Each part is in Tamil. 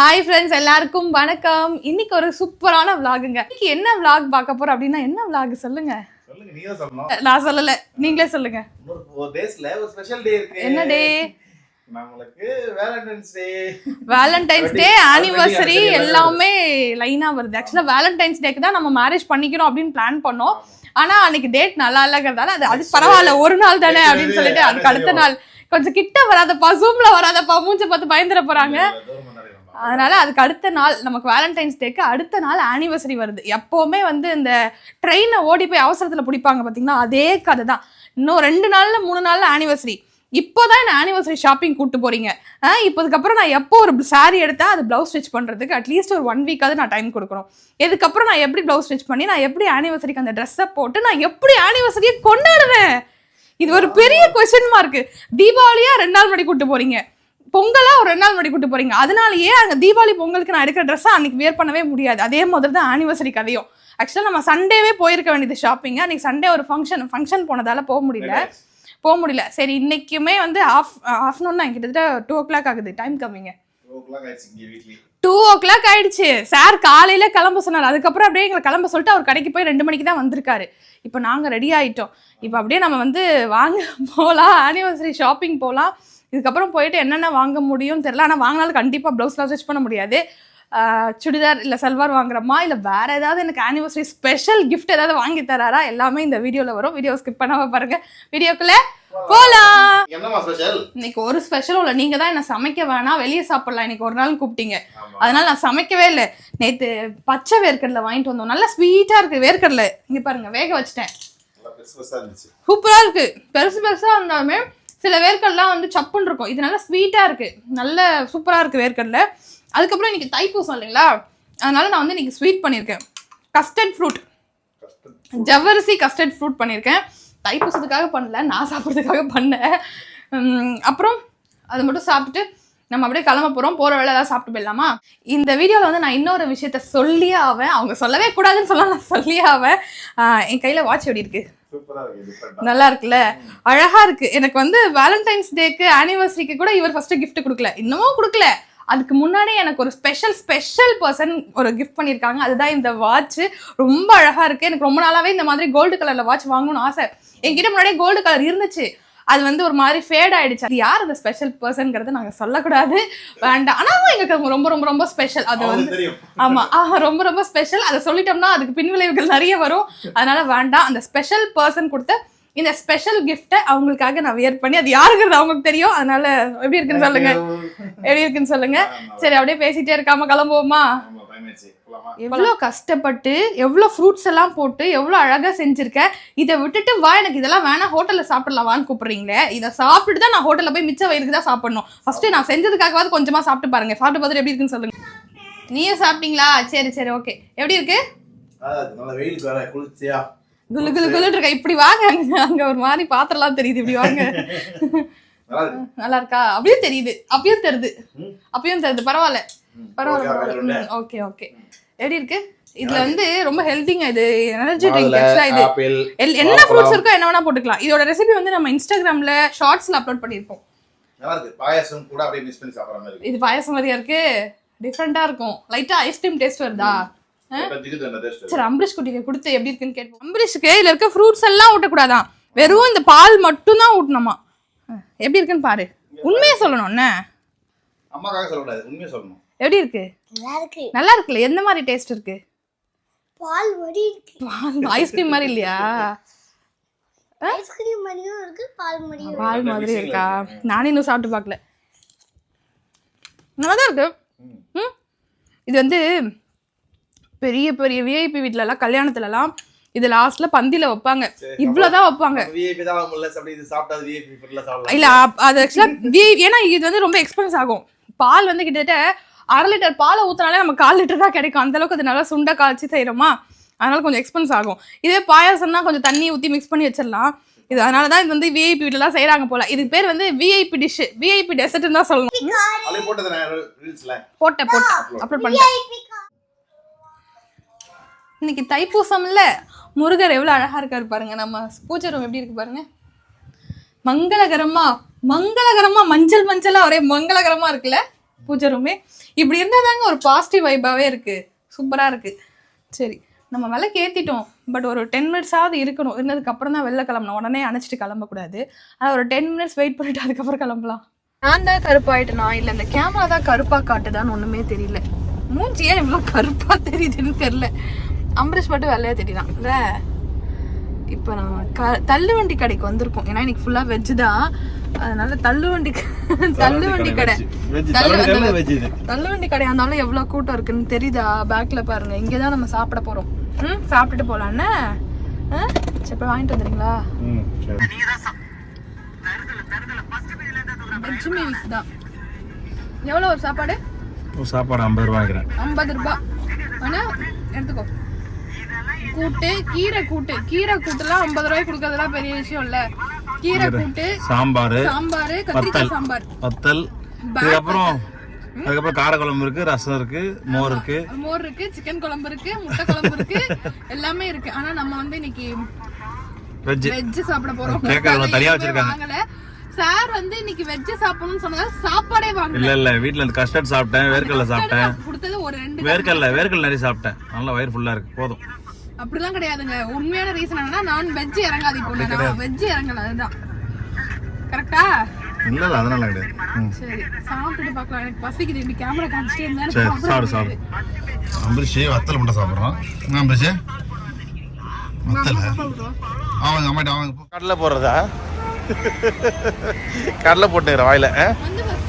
ஹாய் ஃப்ரெண்ட்ஸ் எல்லாருக்கும் வணக்கம். இன்னைக்கு ஒரு சூப்பரான vlogங்க. இன்னைக்கு என்ன vlog பார்க்க போறோம் அப்படின்னா என்ன vlog சொல்லுங்க. நான் சொல்லல நீங்களே சொல்லுங்க. என்ன டே வேலண்டைன்ஸ் டே ஆனிவர்சரி எல்லாமே லைனா வருது. ஆக்சுவலா வேலண்டைன்ஸ் டேக்கு தான் நம்ம மேரேஜ் பண்ணிக்கணும் அப்படின்னு பிளான் பண்ணோம். ஆனா அன்னைக்கு டேட் நல்லா இல்லைங்கிறதால அது அது பரவாயில்ல ஒரு நாள் தானே அப்படின்னு சொல்லிட்டு அதுக்கு அடுத்த நாள். கொஞ்சம் கிட்ட வராதப்பா ஜூம்ல வராதப்பா மூஞ்ச பார்த்து பயந்துட போறாங்க. அதனால அதுக்கு அடுத்த நாள் நமக்கு வேலண்டைன்ஸ் டேக்கு அடுத்த நாள் ஆனிவர்சரி வருது. எப்போவுமே வந்து இந்த ட்ரெயினை ஓடி போய் அவசரத்தில் பிடிப்பாங்க பார்த்தீங்கன்னா அதே கதை தான் இன்னும் ரெண்டு நாளில் மூணு நாளில் ஆனிவர்சரி இப்போதான் என்ன ஆனிவர்சரி ஷாப்பிங் கூப்பிட்டு போகிறீங்க ஆ, இப்போதுக்கப்புறம் நான் எப்போ ஒரு சாரீ எடுத்தால் அது ப்ளவுஸ் ஸ்டிச் பண்ணுறதுக்கு அட்லீஸ்ட் ஒரு ஒன் வீக்காவது நான் டைம் கொடுக்கணும். இதுக்கப்புறம் நான் எப்படி ப்ளவுஸ் ஸ்டிச் பண்ணி நான் எப்படி ஆனிவர்சரிக்கு அந்த ட்ரெஸ்ஸை போட்டு நான் எப்படி ஆனிவர்சரியை கொண்டாடுவேன்? இது ஒரு பெரிய கொஸ்டின் மார்க்கு தீபாவளியாக ரெண்டு நாள் முன்னாடி கூப்பிட்டு போகிறீங்க பொங்கலா ஒரு ரெண்டு நாள் முன்னாடி கூட்டு போறீங்க. அதனாலயே அங்க தீபாவளி பொங்கலுக்கு நான் எடுக்கிற ட்ரெஸ்ஸை அன்னைக்கு வேர் பண்ணவே முடியாது. அதே மாதிரி தான் ஆனிவர்சரி கதையும். ஆக்சுவலாக நம்ம சண்டேவே போயிருக்க வேண்டியது ஷாப்பிங் அன்னைக்கு சண்டே ஒரு ஃபங்க்ஷன் ஃபங்க்ஷன் போனதால போக முடியல. போக முடியல. சரி இன்னைக்குமே வந்து ஆஃப் ஆஃப்டர்நூன் தான். கிட்டத்தட்ட டூ ஓ கிளாக் ஆகுது டைம் கம்மிங்க டூ ஓ கிளாக் ஆயிடுச்சு. சார் காலையில கிளம்ப சொன்னார். அதுக்கப்புறம் அப்படியே எங்களை கிளம்ப சொல்லிட்டு அவர் கடைக்கு போய் ரெண்டு மணிக்கு தான் வந்திருக்காரு. இப்போ நாங்கள் ரெடி ஆயிட்டோம். இப்போ அப்படியே நம்ம வந்து வாங்க போகலாம் ஆனிவர்சரி ஷாப்பிங் போகலாம் இதுக்கப்புறம் போயிட்டு என்னென்ன வாங்க முடியும்னு தெரியல. ஆனால் வாங்கினாலும் கண்டிப்பாக ப்ளவுஸ்லாம் ஸ்டிச் பண்ண முடியாது. சுடிதார் இல்லை சல்வார் வாங்குறோமா? இல்லை வேற ஏதாவது எனக்கு ஆனிவர்சரி ஸ்பெஷல் கிஃப்ட் ஏதாவது வாங்கி தராரா? எல்லாமே இந்த வீடியோவில் வரும். வீடியோ ஸ்கிப் பண்ணாம பாருங்க. வீடியோக்குள்ள ஸ்பெஷல் இன்னைக்கு ஒரு ஸ்பெஷலும் இல்லை. நீங்கள் தான் என்ன சமைக்க வேணாம். வெளியே சாப்பிடலாம். இன்னைக்கு ஒரு நாள் கூப்பிட்டீங்க. அதனால நான் சமைக்கவே இல்லை. நேற்று பச்சை வேர்க்கடலை வாங்கிட்டு வந்தோம். நல்லா ஸ்வீட்டாக இருக்குது வேர்க்கடலை. இங்கே பாருங்க வேக வச்சிட்டேன். பெருசா சூப்பராக இருக்கு. பெருசு பெருசாக இருந்தாலுமே சில வேர்க்கடலாம் வந்து சப்புன்னு இருக்கும். இது நல்லா ஸ்வீட்டாக இருக்கு. நல்ல சூப்பராக இருக்கு வேர்க்கடலை. அதுக்கப்புறம் இன்னைக்கு தைப்பூசம் இல்லைங்களா? அதனால நான் வந்து இன்னைக்கு ஸ்வீட் பண்ணியிருக்கேன் கஸ்டர்ட் ஃப்ரூட் ஜவ்வரிசி கஸ்டர்ட் ஃப்ரூட் பண்ணியிருக்கேன் தைப்பூசத்துக்காக பண்ணல. நான் சாப்பிட்றதுக்காக பண்ணேன் அப்புறம் அது மட்டும் சாப்பிட்டுட்டு நம்ம அப்படியே கிளம்ப போகிறோம் போகிற வேலை ஏதாவது சாப்பிட்டு போயிடலாமா? இந்த வீடியோவில் வந்து நான் இன்னொரு விஷயத்த சொல்லியே ஆவேன். அவங்க சொல்லவே கூடாதுன்னு சொல்ல நான் சொல்லியே ஆவேன். என் கையில் வாட்ச் எப்படி இருக்கு? சூப்பரா இருக்கு டிஃபரெண்டா நல்லா இருக்குல்ல? அழகா இருக்கு. எனக்கு வந்து வேலண்டைன்ஸ் டேக்கு ஆனிவர்சரிக்கு கூட இவர் ஃபர்ஸ்ட் gift கொடுக்கல. இன்னமும் கொடுக்கல. அதுக்கு முன்னாடி எனக்கு ஒரு ஸ்பெஷல் ஸ்பெஷல் பர்சன் ஒரு கிஃப்ட் பண்ணியிருக்காங்க. அதுதான் இந்த வாட்ச் ரொம்ப அழகா இருக்கு. எனக்கு ரொம்ப நாளாவே இந்த மாதிரி கோல்டு கலர்ல வாட்ச் வாங்கணும்னு ஆசை. என்கிட்ட முன்னாடியே கோல்டு கலர் இருந்துச்சு. அது வந்து ஒரு மாதிரி ஃபேட் ஆயிடுச்சு. அது யார் அந்த ஸ்பெஷல் பர்சன்ங்கிறத நாங்க சொல்லக்கூடாது. வேண்டாம். ஆனா எங்களுக்கு ரொம்ப ரொம்ப ரொம்ப ஸ்பெஷல் அது வந்து அவங்களுக்கு தெரியும். ஆமா ஆஹ் ரொம்ப ரொம்ப ஸ்பெஷல் அதை சொல்லிட்டோம்னா அதுக்கு பின்விளைவுகள் நிறைய வரும். அதனால வேண்டாம். அந்த ஸ்பெஷல் பர்சன் கொடுத்த இந்த ஸ்பெஷல் கிஃப்ட்டை அவங்களுக்காக நான் வியர் பண்ணி அது யாருங்கிறது அவங்களுக்கு தெரியும். அதனால எப்படி இருக்குன்னு சொல்லுங்க. எப்படி இருக்குன்னு சொல்லுங்க. சரி அப்படியே பேசிட்டே இருக்காம கிளம்புவோமா? எவ்வளோ கஷ்டப்பட்டு எவ்வளோ ஃப்ரூட்ஸ் எல்லாம் போட்டு எவ்வளோ அழகாக செஞ்சுருக்க இதை விட்டுட்டு வா எனக்கு இதெல்லாம் வேணாம் ஹோட்டலில் சாப்பிடலாம் வான்னு கூப்பிடுறீங்களே இதை சாப்பிட்டுட்டு தான் நான் ஹோட்டலில் போய் மிச்ச வயிறுக்கு தான் சாப்பிடணும். ஃபஸ்ட்டு நான் செஞ்சதுக்காகவாது கொஞ்சமாக சாப்பிட்டு பாருங்க. சாப்பிட்டு பார்த்துட்டு எப்படி இருக்குன்னு சொல்லுங்க. நீயும் சாப்பிட்டீங்களா? சரி சரி ஓகே எப்படி இருக்கு? குலு குலு குலுன்னு இருக்கா? இப்படி வாங்க. அங்க அங்க ஒரு மாதிரி பாத்திரம்லாம் தெரியுது இப்படி வாங்க. நல்லா இருக்கு. நல்லா இருக்கா? அப்படியும் தெரியுது. அப்பயும் தெரியுது ம். அப்பயும் தெரியுது பரவாயில்ல. பரவாயில்ல Okay, பரவாயில்ல. okay. Okay okay. எப்படி இருக்கு? இதுல வந்து ரொம்ப ஹெல்திங்க இது. எனர்ஜி ட்ரிங்க் இது. என்ன ஃப்ரூட்ஸ் இருக்கோ என்ன வேணா போட்டுக்கலாம். இதோட ரெசிபி வந்து நம்ம இன்ஸ்டாகிராம்ல ஷார்ட்ஸ்ல அப்லோட் நல்லா இருக்கு. பாயாசம் கூட அப்படியே மிஸ் பண்ணி சாப்பிடுற மாதிரி இருக்கு. இது பாயசம் மாதிரியா இருக்கு? டிஃப்ரெண்டா இருக்கும். லைட்டா ஐஸ்கிரீம் டேஸ்ட் வருதா. சரி அம்பரீஷ் குட்டிக்கு கொடுத்து எப்படி இருக்குன்னு கேட்போம். அம்பரீஷ்க்கு இதுல இருக்க ஃப்ரூட்ஸ் எல்லாம் ஊட்டக்கூடாதான். வெறும் இந்த பால் மட்டும் தான் ஊட்டணுமா எப்படி இருக்குன்னு பாரு. உண்மையை சொல்லணும் என்ன? அம்மாக்காக சொல்லக்கூடாது. உண்மையை சொல்லணும். எப்படி இருக்கு? நல்லா இருக்கு நல்லா இருக்குல்ல எந்த மாதிரி டேஸ்ட் இருக்கு? பால் வடி இருக்கு. பால் ஐஸ்கிரீம் மாதிரி இல்லையா? ஐஸ்கிரீம் மாதிரியும் இருக்கு பால் மாதிரியும் இருக்கு. பால் மாதிரி இருக்கா? நானே இன்னும் சாப்பிட்டு பார்க்கல. நல்லா தான் இருக்கு. ம். இது வந்து பெரிய பெரிய விஐபி வீட்லலாம் கல்யாணத்துலலாம் இது லாஸ்ட்ல பந்தியில வைப்பாங்க. இவ்வளவுதான் வைப்பாங்க. விஐபி தான் முடியல அப்படி இது சாப்பிட்டா விஐபி ஃபுட்ல சாப்பிடலாம். இல்ல அது ஆக்சுவலா ஏன்னா இது வந்து ரொம்ப எக்ஸ்பென்ஸ் ஆகும். பால் வந்து கிட்டத்தட்ட அரை லிட்டர் பாலை ஊற்றினாலே நம்ம கால் லிட்டர் தான் கிடைக்கும். அந்த அளவுக்கு அது நல்லா சுண்ட காய்ச்சி செய்கிறோமா அதனால கொஞ்சம் எக்ஸ்பென்ஸ் ஆகும். இதே பாயாசம்னா கொஞ்சம் தண்ணி ஊற்றி மிக்ஸ் பண்ணி வச்சிடலாம். இது அதனால தான் இது வந்து விஐபி வீட்டிலலாம் செய்கிறாங்க போல. இதுக்கு பேர் வந்து விஐபி டிஷ் விஐபி டெசர்ட்னு தான் சொல்லணும். போட்டேன் போட்டேன் அப்லோட் பண்ணிட்டேன் இன்னைக்கு தைப்பூசம்ல முருகர் எவ்வளோ அழகா இருக்காரு பாருங்க. நம்ம பூஜை ரூம் எப்படி இருக்கு பாருங்க. மங்களகரமா மங்களகரமா மஞ்சள் மஞ்சளா ஒரே மங்களகரமா இருக்குல்ல பூஜை ரூமே இப்படி இருந்தால் தாங்க ஒரு பாசிட்டிவ் வைபாகவே இருக்குது சூப்பராக இருக்குது சரி நம்ம விலைக்கு ஏற்றிட்டோம் பட் ஒரு டென் மினிட்ஸாவது இருக்கணும். இருந்ததுக்கப்புறம் தான் வெளில கிளம்பணும். உடனே அணைச்சிட்டு கிளம்பக்கூடாது. ஆனால் ஒரு டென் மினிட்ஸ் வெயிட் பண்ணிட்டு அதுக்கப்புறம் கிளம்பலாம். நான் தான் கருப்பாயிட்டேனா? இல்லை இந்த கேமரா தான் கருப்பாக காட்டுதான்னு ஒன்றுமே தெரியல. மூஞ்சி ஏன் இவ்வளோ கருப்பாக தெரியுதுன்னு தெரியல. அம்பரீஷ் மட்டும் வெள்ளையாக தெரியலாம் இல்லை இப்போ நம்ம க தள்ளுவண்டி கடைக்கு வந்திருக்கோம். ஏன்னா இன்னைக்கு ஃபுல்லாக வெஜ்ஜு தான். அதனால தள்ளுவண்டி தள்ளுவண்டி கடை தள்ளுவண்டி கடையா இருந்தாலும் எவ்வளோ கூட்டம் இருக்குன்னு தெரியுதா? பேக்ல பாருங்க. இங்கே தான் நம்ம சாப்பிட போறோம். ம்? சாப்பிட்டுட்டு ஆ? சரி வாங்கிட்டு வந்துடுறீங்களா? வெஜ் மீல்ஸ் தான். எவ்வளோ ஒரு சாப்பாடு? சாப்பாடு ஐம்பது ரூபா வைக்கிறேன் ஐம்பது ரூபாய் ஆனா எடுத்துக்கோ. கூட்டு கீரை கூட்டு. கீரை கூட்டுலாம் ஐம்பது ரூபாய்க்கு கொடுக்கறதுலாம் பெரிய விஷயம் இல்ல. கீரை கூட்டு சாம்பார் சாம்பார் கத்திரிக்காய் சாம்பார். வத்தல். இதுக்கப்புறம் அதுக்கப்புறம் காரக்குழம்பு இருக்கு ரசம் இருக்கு மோர் இருக்கு. மோர் இருக்கு சிக்கன் குழம்பு இருக்கு முட்டை குழம்பு இருக்கு எல்லாமே இருக்கு. ஆனா நம்ம வந்து இன்னைக்கு வெஜ் வெஜ் சாப்பிட போறோம். கேக்கறதுல தனியா வச்சிருக்காங்க. சார் வந்து இன்னைக்கு வெஜ் சாப்பிடணும்னு சொன்னதால சாப்பாடே வாங்கல. இல்ல இல்ல வீட்ல இருந்து கஸ்டர்ட் சாப்பிட்டேன் வேர்க்கடலை சாப்பிட்டேன். கொடுத்தது ஒரு ரெண்டு வேர்க்கடலை வேர்க்கடலை நிறைய சாப்பிட்டேன். நல்லா வயிறு ஃபுல்லா இருக்கு போதும். அப்படிலாம் கிடையாதுங்க. உண்மையான ரீசன் என்னன்னா நான் வெஜ் இறங்காது இப்போ. நான் வெஜ் இறங்கல அதுதான். கரெக்டா இல்ல இல்ல அதனால கிடையாது. சரி சாப்பிட்டுட்டு பார்க்கலாம். எனக்கு பசிக்குது. இப்படி கேமரா காமிச்சிட்டே இருந்தா சரி சாப்பிடு சாப்பிட. அம்பரிஷ் வத்தல் மட்டும் சாப்பிட்றான். என்ன அம்பரிஷ்? வத்தல்? அவங்க அம்மாட்ட அவங்க கடலை போடுறதா? கடலை போட்டுக்கிற வாயில. வந்து ஃபர்ஸ்ட்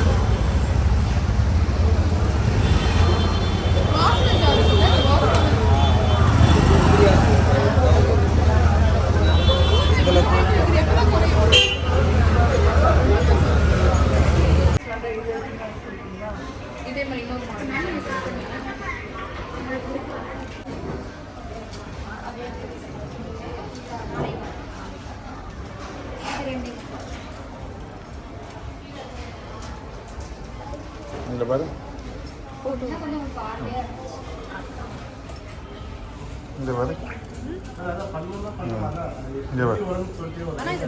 இதே மாதிரி இன்னொரு மாடல் இந்த பாரு இந்த பாரு இந்த பாரு ஆனா இது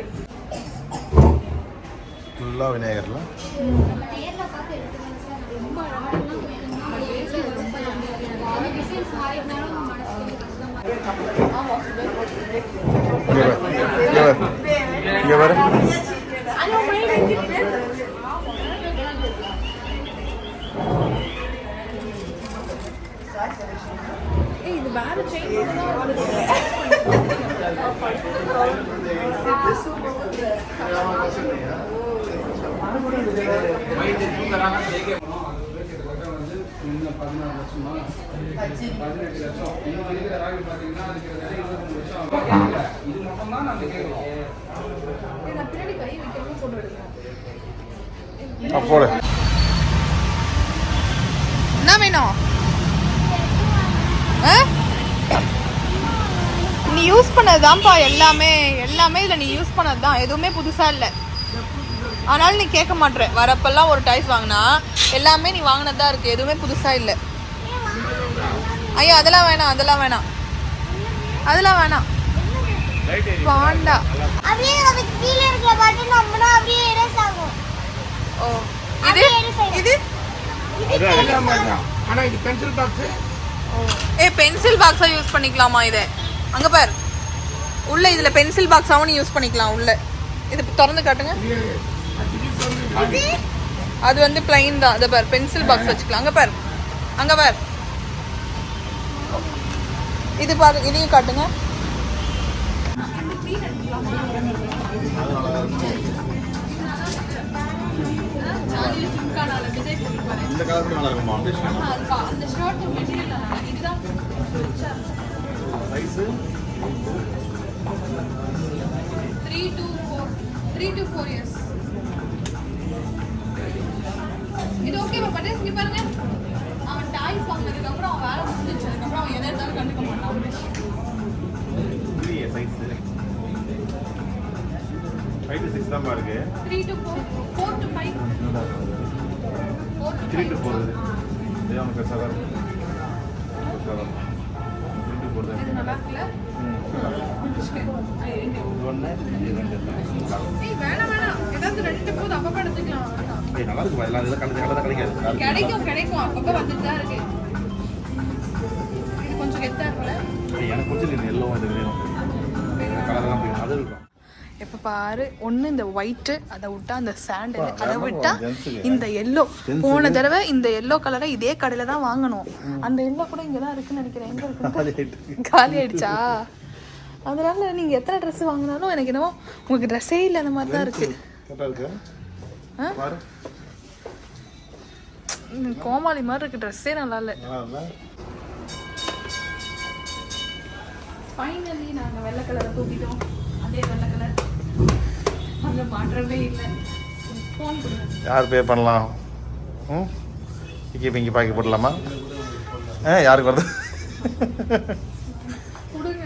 ஃபுல்லாக கஷ்டமாக இங்கே பாரு இங்கே பாரு இங்கே இது வேற செயின் போடு. என்ன வேணும்? நீ யூஸ் பண்ணதுதான்ப்பா எல்லாமே. எல்லாமே இதில் நீ யூஸ் பண்ணது தான் எதுவுமே புதுசாக இல்லை. ஆனாலும் நீ கேட்க மாட்ற. வரப்பெல்லாம் ஒரு டாய்ஸ் வாங்கினா எல்லாமே நீ வாங்கினது தான் இருக்குது எதுவுமே புதுசாக இல்லை. ஐயா அதெல்லாம் வேணாம் அதெல்லாம் வேணாம். அதெல்லாம் வேணாம். பாண்டா அப்படியே அதுக்கு கீழே இருக்கிற பட்டன் நம்பினா அப்படியே erase ஆகும். ஓ இது? இது? ஏ பென்சில் பாக்ஸா யூஸ் பண்ணிக்கலாமா இதை? அங்க பார். உள்ள இதுல பென்சில் பாக்ஸாவும் நீ யூஸ் பண்ணிக்கலாம் உள்ள. இது திறந்து காட்டுங்க. அது? வந்து பிளைன் தான். இதை பார் பென்சில் பாக்ஸ் வச்சுக்கலாம். அங்க பார். அங்க பார். இது பாரு இதையும் காட்டுங்க. இந்த கலர் நல்லா இருக்குமா அது அந்த நல்லா இருக்கு. இதுதான் size three to four three to four years. இது ஓகேவா பட்டேஸ் இங்க பாருங்க. அவன் டாய்ஸ் வாங்கினதுக்கு அப்புறம் அவன் வேலை முடிஞ்சிச்சு அதுக்கப்புறம் அவன் எதை எடுத்தாலும் கண்டுக்க மாட்டான். ஃபைவ் டு சிக்ஸ் தான் இருக்கு three to four four to five three to four இது. இது அவனுக்கு பெருசாக இருக்கும் த்ரீ டு ஃபோர் தான். ஒன்று ரெண்டு. வேணாம் வேணாம். ஏதாவது ரெண்டு போது அப்பப்போ எடுத்துக்கலாம். ஏய், நல்லா இருக்குப்பா எல்லாம் இதெல்லாம் கலந்து கலந்து கிடைக்காது கிடைக்கும் கிடைக்கும். அப்பப்போ வந்துட்டு தான் இருக்கு. இது கொஞ்சம் கெத்தா இருக்குல்ல எனக்கு பிடிச்சது எல்லோ இது. வேணும் கலர் தான் பிடிக்கும் அது இருக்கும். எப்போ பாரு ஒன்று இந்த ஒயிட்டு அதை விட்டா அந்த அப்பா, அதை விட்டா. இந்த எல்லோ. போன தடவை இந்த எல்லோ கலரை இதே கடையில தான் வாங்கணும். அந்த எல்லோ கூட இங்கே தான் இருக்குன்னு நினைக்கிறேன். எங்க இருக்கு? காலி ஆயிடுச்சா? அதனால நீங்க எத்தனை ட்ரெஸ் வாங்கினாலும் எனக்கு என்னமோ உங்களுக்கு ட்ரெஸ்ஸே இல்லை அந்த மாதிரி தான் இருக்கு. கோமாளி மாதிரி இருக்கு ட்ரெஸ்ஸே நல்லா இல்லை ஃபைனலி நாங்கள் வெள்ளை கலரை தூக்கிட்டோம். அதே வெள்ளை கலர் அங்கே மாற்றவே இல்லை. ஃபோன் கொடுங்க. யார் பே பண்ணலாம்? ம்? இங்கே பிங்கி பாக்கி போடலாமா ஆ யாருக்கு வருது? கொடுங்க.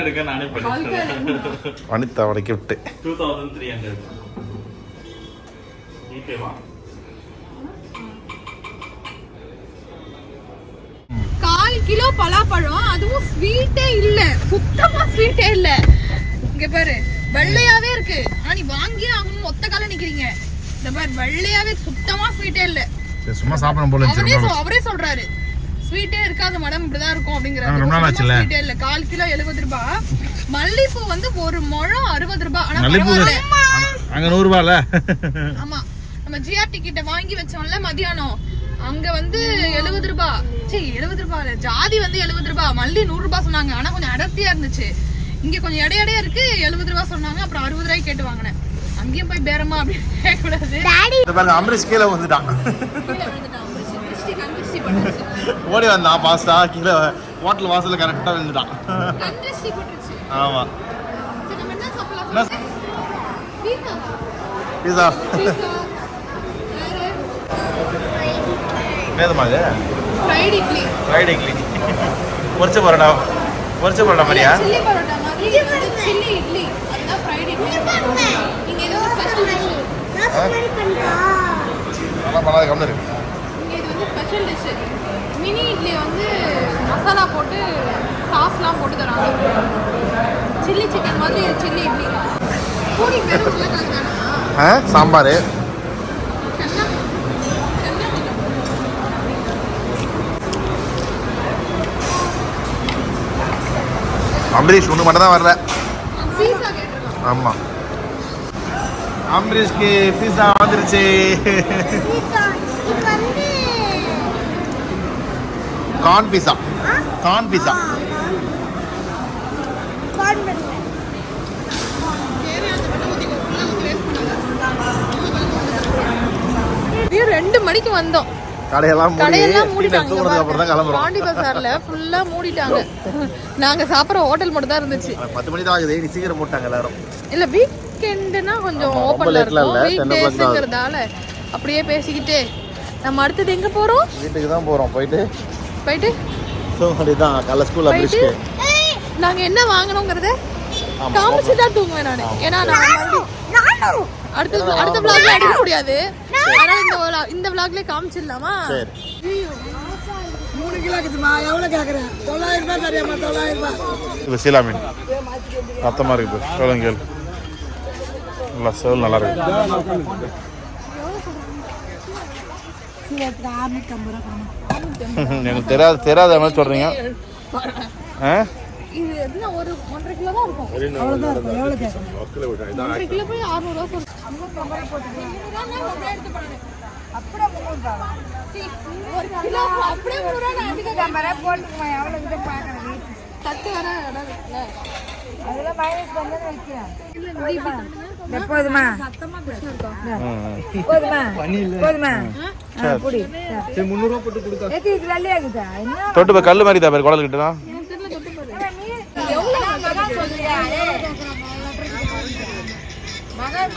எடுக்க நானே பண்ணிட்டேன் வனிதாவோட gift. Two thousand three hundred ஜிபேவா கால் கிலோ பலாப்பழம் அதுவும் ஸ்வீட்டே இல்ல. சுத்தமா ஸ்வீட்டே இல்ல. இங்க பாரு வெள்ளையாவே இருக்கு. ஆனா நீ வாங்கியே ஆகணும் மொத்த கால நிக்கிறீங்க. இந்த பாரு வெள்ளையாவே சுத்தமா ஸ்வீட்டே இல்ல. சும்மா சாப்பிடணும் போல அவரே சொல்றாரு. ஸ்வீட்டே இருக்காது மேடம் இப்படிதான் இருக்கும் ஆச்சுல்ல? ஸ்வீட்டே இல்ல. கால் கிலோ எழுபது ரூபாய் மல்லிப்பூ வந்து ஒரு முழம் அறுபது ரூபாய் ஆனா அங்கே நூறுரூபால ஆமா. நம்ம ஜிஆர்டி கிட்ட வாங்கி வச்சோம்ல மதியானம். அங்க வந்து எழுபது ரூபாய் சரி எழுபது ரூபாய் இல்ல. ஜாதி வந்து எழுபது ரூபாய் மல்லி நூறு ரூபாய் சொன்னாங்க. ஆனா கொஞ்சம் அடர்த்தியா இருந்துச்சு. இங்க கொஞ்சம் எடை எடையா இருக்கு. எழுபது ரூபாய் சொன்னாங்க. அப்புறம் அறுபது ரூபாய்க்கு கேட்டு வாங்கினேன். அங்கேயும் போய் பேரமா அப்படின்னு கேட்கக்கூடாது. அம்பரீஷ் கீழே வந்துட்டான் ஓடி வந்தான் பாஸ்டா கீழே ஹோட்டல் வாசல்ல கரெக்டாக விழுந்துட்டான். ஆமாம்? பீஸா? என்னதுமா இது ஃப்ரைட் இட்லி. பொரிச்ச பரோட்டா. பொரிச்ச பரோட்டா மாதிரியா? டிஷ் நல்லா பண்ணாத கம்மி இருக்கு மினி இட்லி வந்து மசாலா போட்டு சாஸ்லாம் போட்டு தராங்க. சில்லி சிக்கன் மாதிரி சில்லி இட்லி. பூரி பேர் உருளைக்கிழங்கு தானா? ஆ? சாம்பார். அம்பரீஷ் ஒன்று மட்டும் தான் வரல. ஆமாம் அம்பரீஷ்க்கு பீஸா வந்துருச்சு. கார்ன் பீஸா கார்ன் பீஸா ரெண்டு மணிக்கு வந்தோம். கடையெல்லாம் மூடி. கடையெல்லாம் மூடிட்டாங்க அப்புறம் தான் கிளம்புறோம். பாண்டி பசார்ல ஃபுல்லா மூடிட்டாங்க. நாங்க சாப்பிடுற ஹோட்டல் மட்டும் தான் இருந்துச்சு. பத்து மணி தான் ஆகுது. நீ சீக்கிரம் போட்டாங்க எல்லாரும். இல்ல வீக்கெண்டுனா கொஞ்சம் லாம் இருக்கும். வீக் 10 o'clock தான் டேஸ்ங்கிறதால அப்படியே பேசிக்கிட்டே. நம்ம அடுத்தது எங்க போறோம்? வீட்டுக்கு தான் போகிறோம் போயிட்டு போயிட்டு? தூங்க தான் காலைல ஸ்கூல் போயிட்டு? அம்பரீஷ்க்கு நாங்க என்ன வாங்கணுங்கிறத காமிச்சு தான் தூங்குவேன் நானு. ஏன்னா நான் அடுத்த அடுத்த vlogல எடுக்க முடியாது. அதனால இந்த இந்த vlogலயே காமிச்சிடலாமா? சரி. மூணு கிலோ இருக்குதுமா எவ்வளோ கேட்குறேன் தொள்ளாயிரம் ரூபாய் தெரியாமா தொள்ளாயிரம் ரூபாய். இது சீலா மீன் ரத்தமாக இருக்குது கேளு. நல்லா சேவல் நல்லா இருக்கு சீரகத்துக்கு அறுநூத்தி ஐம்பது ரூபா கொடுங்க எனக்கு தெரியாது தெரியாத மாதிரி சொல்கிறீங்க ஆ? அதெல்லாம் மைனஸ் பண்ணி வைக்கிறேன். போதுமா போதுமா போதுமா ஆ, குடி சரி முந்நூறுவா போட்டு கொடுத்தா ஏத்தி இது வெள்ளையா இருக்குதா என்ன தொட்டு போய் கல் மாதிரி தான் பேர் குடல் கிட்ட தான் மகன்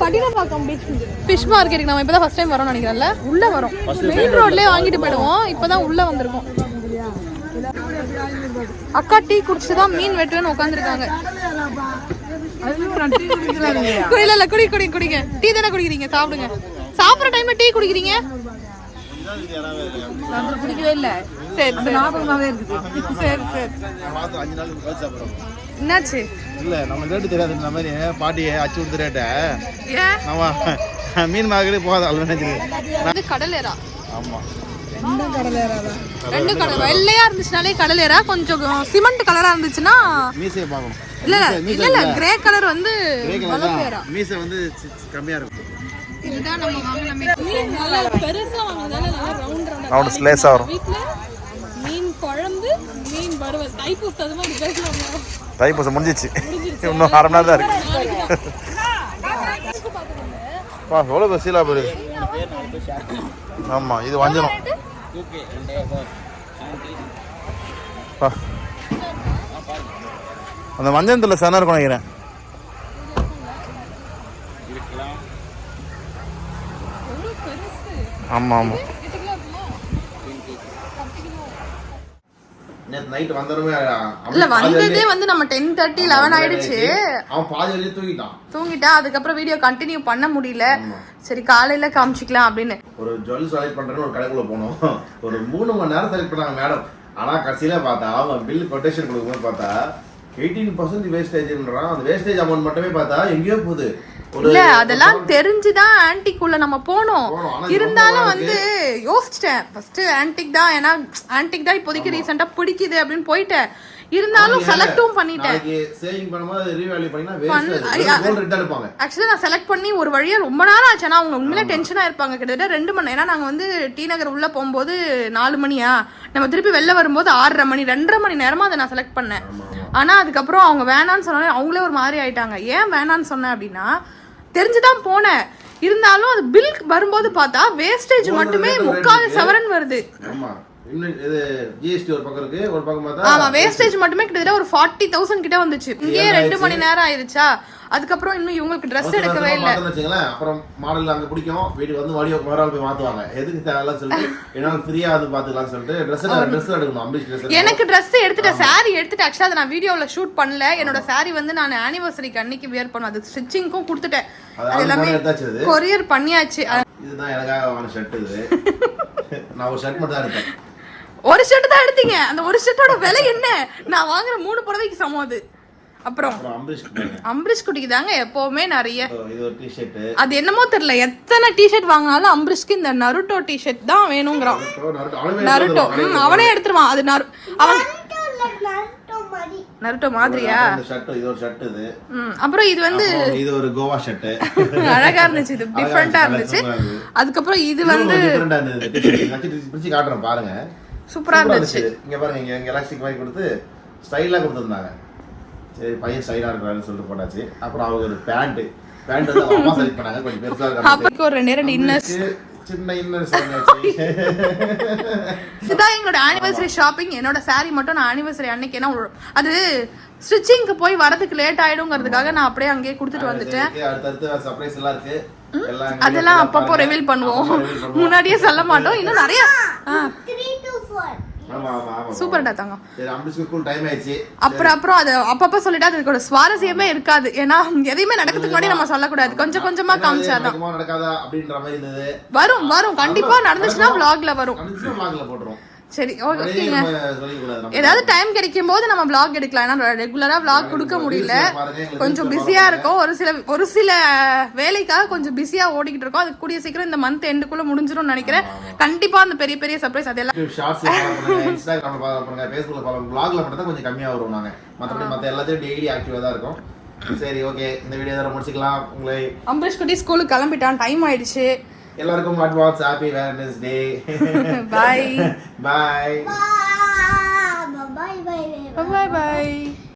பட்டினப்பாக்கம் பீச் ஃபிஷ் மார்க்கெட்டுக்கு நம்ம இப்பதான் ஃபர்ஸ்ட் டைம் வரோம்னு நினைக்கிறேன்ல? உள்ள வரோம். மெயின் ரோட்லயே வாங்கிட்டு போயிடுவோம். இப்பதான் உள்ள வந்திருக்கோம். அக்கா டீ குடிச்சுட்டு தான் மீன் வெட்டுவேன்னு உட்காந்துருக்காங்க இல்ல இல்ல குடி குடி குடிங்க. டீ தானே குடிக்கிறீங்க? சாப்பிடுங்க. சாப்பிடுற டைம்ல டீ குடிக்கிறீங்க? குடிக்கவே இல்லை. சரி சரி. சரி சரி. என்னாச்சு? இல்ல நம்ம ரேட்டு தெரியாது இந்த மாதிரி பாட்டியை அச்சு கொடுத்த ரேட்டை நம்ம மீன் மார்க்கெட்டு போகாத அவ்வளோ நினைச்சிருக்கு இது கடல் ஏரா ஆமா. ரெண்டு கடல் வெள்ளையா இருந்துச்சுனாலே கடல் ஏரா கொஞ்சம் சிமெண்ட் கலரா இருந்துச்சுன்னா மீசையை பார்க்கணும். இல்ல இல்ல இல்ல கிரே கலர் வந்து மீசை வந்து கம்மியா இருக்கும். இதுதான் நம்ம வாங்கின மீன். மீன் நல்லா பெருசா வாங்கினதால நல்லா ரவுண்ட் ரவுண்ட் ரவுண்ட் ஸ்லேஸா வரும். வீட்ல மீன் குழம்பு மீன் வறுவல். தைப்பூசம் அது மாதிரி பேசலாம் தைப்பூசம் முடிஞ்சிச்சு. இன்னும் அரை மணி நேரம் தான் இருக்கு பா எவ்வளோ சீலா பேரு? ஆமாம் இது வஞ்சனம். அந்த வஞ்சனத்தில் சனம் இருக்கும் நினைக்கிறேன். ஆமாம் ஆமாம் நேற்று நைட் வந்தருமே இல்ல வந்ததே வந்து நம்ம டென் தேர்ட்டி லெவன் ஆயிடுச்சு. அவன் பாதி வழியே தூங்கிட்டான். தூங்கிட்டா அதுக்கப்புறம் வீடியோ கண்டினியூ பண்ண முடியல. சரி காலையில காமிச்சிக்கலாம் அப்படின்னு. ஒரு ஜுவல் செலக்ட் பண்றேன்னு ஒரு கடைக்குள்ள போனோம். ஒரு மூணு மணி நேரம் செலக்ட் பண்ணாங்க மேடம் ஆனா கடைசியில பார்த்தா அவன் பில் கொட்டேஷன் கொடுக்கும்போது பார்த்தா எயிட்டீன் பர்சன்ட் வேஸ்டேஜ்ன்றான் அந்த வேஸ்டேஜ் அமௌண்ட் மட்டுமே பார்த்தா எங்கேயோ போகுது. இல்ல அதெல்லாம் தெரிஞ்சுதான் ஆன்டிக்குள்ள நம்ம போனோம். இருந்தாலும் வந்து யோசிச்சிட்டேன். ஃபர்ஸ்ட் ஆன்டிக் தான் ஏன்னா ஆன்டிக் தான் இப்போதைக்கு ரீசெண்டா பிடிக்குது அப்படின்னு போயிட்டேன். இருந்தாலும் செலக்டும் பண்ணிட்டேன். ஆக்சுவலி நான் செலக்ட் பண்ணி ஒரு வழியா ரொம்ப நேரம் ஆச்சு. ஆனா அவங்க உண்மையில டென்ஷனா இருப்பாங்க. கிட்டத்தட்ட ரெண்டு மணி ஏன்னா நாங்க வந்து டி நகர் உள்ள போகும்போது நாலு மணியா? நம்ம திருப்பி வெளில வரும்போது ஆறரை மணி ரெண்டரை மணி நேரமா அதை நான் செலக்ட் பண்ணேன். ஆனா அதுக்கப்புறம் அவங்க வேணான்னு சொன்னாலே அவங்களே ஒரு மாதிரி ஆயிட்டாங்க. ஏன் வேணான்னு சொன்னேன் அப்படின்னா தெரிஞ்சுதான் போனேன் இருந்தாலும் அது பில் வரும்போது பார்த்தா வேஸ்டேஜ் மட்டுமே முக்கால். சவரன் வருது ஆமா வேஸ்டேஜ் மட்டுமே கிட்டத்தட்ட ஒரு ஃபார்ட்டி தௌசண்ட் கிட்ட வந்துச்சு இங்கேயே ரெண்டு? மணி நேரம் ஆயிடுச்சா அதுக்கப்புறம் இன்னும் இவங்களுக்கு ட்ரெஸ் எடுக்கவே இல்லை. வச்சுங்களேன் அப்புறம் மாடல் அங்க பிடிக்கும். வீட்டுக்கு வந்து மறுபடியும் மறுநாள் போய் மாத்துவாங்க. எதுக்கு தேவையில்லாம் சொல்லிட்டு என்னால ஃப்ரீயா வந்து பாத்துக்கலாம் சொல்லிட்டு ட்ரெஸ் ட்ரெஸ் எடுக்கணும். அம்பிஷ் ட்ரெஸ் எனக்கு Dress எடுத்துட்டேன். saree எடுத்துட்டு ஆக்சுவலா அதை நான் வீடியோல ஷூட் பண்ணல. என்னோட saree வந்து நான் ஆனிவர்சரிக்கு அன்னைக்கு வியர் பண்ணுவேன் அது ஸ்டிச்சிங்க்கும் கொடுத்துட்டேன். அது எல்லாமே. கொரியர் பண்ணியாச்சு. இதுதான் எனக்காக வாங்கின ஷர்ட் இது. நான் ஒரு ஷர்ட் மட்டும் தான் எடுத்தேன். ஒரு ஷர்ட் தான் எடுத்தீங்க. அந்த ஒரு ஷர்ட்டோட விலை என்ன? நான் வாங்குற மூணு புடவைக்கு சமம் அது. அப்புறம் அம்பரீஷ் குட்டிக்கு தாங்க எப்பவுமே நிறைய. So, இது ஒரு டிஷர்ட் அது என்னமோ தெரியல எத்தனை டிஷர்ட் வாங்கினாலும் அம்பரிஷ்க்கு இந்த நருட்டோ டிஷர்ட் தான் வேணுங்கிறான். நருட்டோ அவனே எடுத்துருவான். அது நரு அவன் நருட்டோ மாதிரியா? இந்த ஷர்ட் இது ஒரு ஷர்ட் இது. ம் அப்புறம் இது வந்து இது ஒரு கோவா ஷர்ட் அழகா இருந்துச்சு இது டிஃப்ரெண்டா இருந்துச்சு. அதுக்கப்புறம் இது வந்து பாருங்க. சூப்பரா இருந்துச்சு. இங்க பாருங்க இங்க இங்க எலாஸ்டிக் மாதிரி கொடுத்து ஸ்டைலா கொடுத்துருந்தாங்க. சரி பையன் ஸ்டைலா இருக்கிறாருன்னு சொல்லிட்டு போட்டாச்சு. அப்புறம் அவங்க ஒரு பேண்ட் பேண்ட் வந்து அம்மா செலக்ட் பண்ணாங்க. கொஞ்சம் பெருசா இருக்காங்க அப்பக்கு ஒரு ரெண்டு ரெண்டு இன்னர்ஸ் சின்ன இன்னர் சொன்னாச்சு இதுதான் எங்களோட ஆனிவர்சரி ஷாப்பிங் என்னோட saree மட்டும் நான் ஆனிவர்சரி அன்னைக்கு ஒரு- அது ஸ்டிச்சிங்க்கு போய் வரதுக்கு லேட் ஆயிடுங்கிறதுக்காக நான் அப்படியே அங்கேயே கொடுத்துட்டு வந்துட்டேன். அடுத்தடுத்து சர்ப்ரைஸ் எல்லாம் இருக்கு. அதெல்லாம். அப்பப்போ. ரிவீல் பண்ணுவோம். முன்னாடியே சொல்ல மாட்டோம். இன்னும் நிறைய சூப்பர்டா தங்கம். அப்புறம் அப்புறம் அது அப்பப்ப சொல்லிட்டு ஒரு சுவாரஸ்யமே இருக்காது. ஏன்னா எதையுமே நடக்கிறதுக்கு முன்னாடி நம்ம சொல்லக்கூடாது. கொஞ்சம் கொஞ்சமா காமிச்சாதான். வரும் வரும். கண்டிப்பா நடந்துச்சுன்னா vlogல வரும். சரி ஓகேங்க. ஏதாவது டைம் கிடைக்கும் போது நம்ம vlog எடுக்கலாம். ஏன்னா ரெகுலரா vlog கொடுக்க முடியல. கொஞ்சம் வீட்டுல பிஸியா பாருங்க. இருக்கும். ஒரு சில ஒரு சில வேலைக்காக கொஞ்சம் பிஸியா ஓடிக்கிட்டு இருக்கோம். அது கூடிய சீக்கிரம் இந்த மந்த் எண்டுக்குள்ள முடிஞ்சிரும்னு நினைக்கிறேன். கண்டிப்பா அந்த பெரிய பெரிய சர்ப்ரைஸ் அதெல்லாம் கொஞ்சம் கம்மியா வரும் நாங்க. மத்தபடி மத்த எல்லாத்தையும் டெய்லி ஆக்டிவா தான் இருக்கும். சரி ஓகே இந்த வீடியோ முடிச்சுக்கலாம். உங்களை அம்பரீஷ் குட்டி ஸ்கூலுக்கு கிளம்பிட்டான். டைம் ஆயிடுச்சு. எல்லாருக்கும் advance happy valentine's day bye bye bye bye bye bye